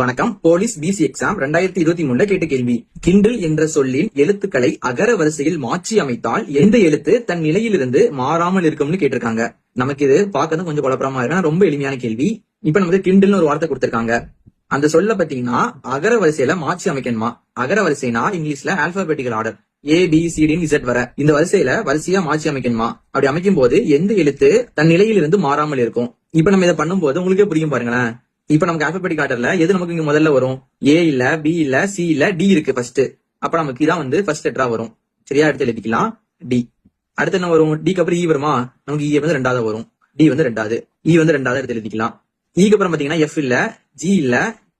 வணக்கம். Police PC exam ரெண்டாயிரத்தி இருபத்தி மூணுல கேட்ட கேள்வி. கிண்டில் என்ற சொல்லின் எழுத்துக்களை அகர வரிசையில் மாற்றி அமைத்தால் எந்த எழுத்து தன் நிலையிலிருந்து மாறாமல் இருக்கும்னு கேட்டிருக்காங்க. நமக்கு இது பார்க்கறது கொஞ்சம் குழப்பமா இருக்கு. ரொம்ப எளிமையான கேள்வி. இப்ப நமக்கு கிண்டில்னு ஒரு வார்த்தை கொடுத்திருக்காங்க. அந்த சொல்ல பாத்தீங்கன்னா அகர வரிசையில மாற்றி அமைக்கணுமா? அகர வரிசைனா இங்கிலீஷ்ல ஆல்பாபெட்டிக்கல் ஆர்டர் ஏ பி சிடின்னு இசட் வர. இந்த வரிசையில வரிசையா மாற்றி அமைக்கணுமா? அப்படி அமைக்கும் போது எந்த எழுத்து தன் நிலையிலிருந்து மாறாமல் இருக்கும்? இப்ப நம்ம இதை பண்ணும்போது உங்களுக்கே புரியும் பாருங்களேன். இப்ப நமக்கு ஆல்பபெட்டிக் ஆர்டர்ல எது நமக்கு இங்க முதல்ல வரும்? ஏ இல்ல பி இல்ல சி இல்ல டி இருக்கு ஃபர்ஸ்ட் அப்ப நமக்கு இதான் வந்து ஃபர்ஸ்ட் லெட்டரா வரும். சரியா? எடுத்து எழுதிக்கலாம். டி அடுத்து என்ன வரும்? டிக்கு அப்புறம் இ வருமா? நமக்கு e இ வந்து ரெண்டாவது வரும். டி வந்து ரெண்டாவது. இ வந்து ரெண்டாவது எடுத்து எழுதிக்கலாம். ஈக்கு அப்புறம் பாத்தீங்கன்னா எஃப் இல்ல ஜி இல்ல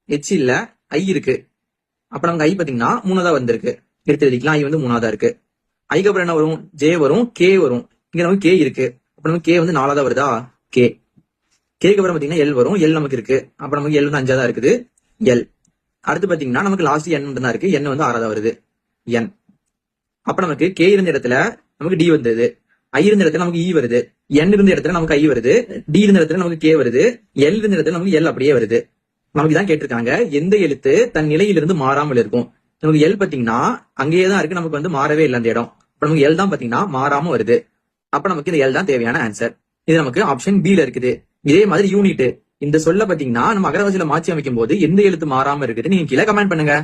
ஹெச் இல்ல ஐ இருக்கு. அப்ப நமக்கு ஐ பாத்தீங்கன்னா மூணாவதா வந்திருக்கு. எடுத்து எழுதிக்கலாம். ஐ வந்து மூணாவதா இருக்கு. ஐக்கு அப்புறம் என்ன வரும்? ஜே வரும். கே வரும். இங்க நமக்கு கே இருக்கு. அப்ப நமக்கு கே வந்து நாலாவதா வருதா? கே கேக்கு அப்புறம் பாத்தீங்கன்னா எல் வரும். எல் நமக்கு இருக்கு. அப்புறம் நமக்கு எல் வந்து அஞ்சாவதா இருக்குது? எல் அடுத்து பாத்தீங்கன்னா நமக்கு லாஸ்ட் என் மட்டும் தான் இருக்கு. என் வந்து ஆறாவதா வருது? என் அப்ப நமக்கு கே இருந்த இடத்துல நமக்கு டி வந்தது. ஐ இருந்த இடத்துல நமக்கு இ வருது. என் இருந்த இடத்துல நமக்கு ஐ வருது. டி இருந்த இடத்துல நமக்கு கே வருது. எல் இருந்த இடத்துல நமக்கு எல் அப்படியே வருது. நமக்கு தான் கேட்டிருக்காங்க. எந்த எழுத்து தன் நிலையிலிருந்து மாறாமல் இருக்கும்? நமக்கு எல் பாத்தீங்கன்னா அங்கேயே தான் இருக்கு. நமக்கு வந்து மாறவே இல்லை அந்த இடம். அப்ப நமக்கு எல் தான் பாத்தீங்கன்னா மாறாம வருது. அப்ப நமக்கு இந்த எல் தான் தேவையான ஆன்சர் இது நமக்கு ஆப்ஷன் பி ல இருக்குது. இதே மாதிரி யூனிட் இந்த சொல்ல பாத்தீங்கன்னா நம்ம அகரவாசியில மாற்றி அமைக்கும் போது எந்த எழுத்து மாறாம இருக்குது? நீங்க கீழே கமெண்ட் பண்ணுங்க.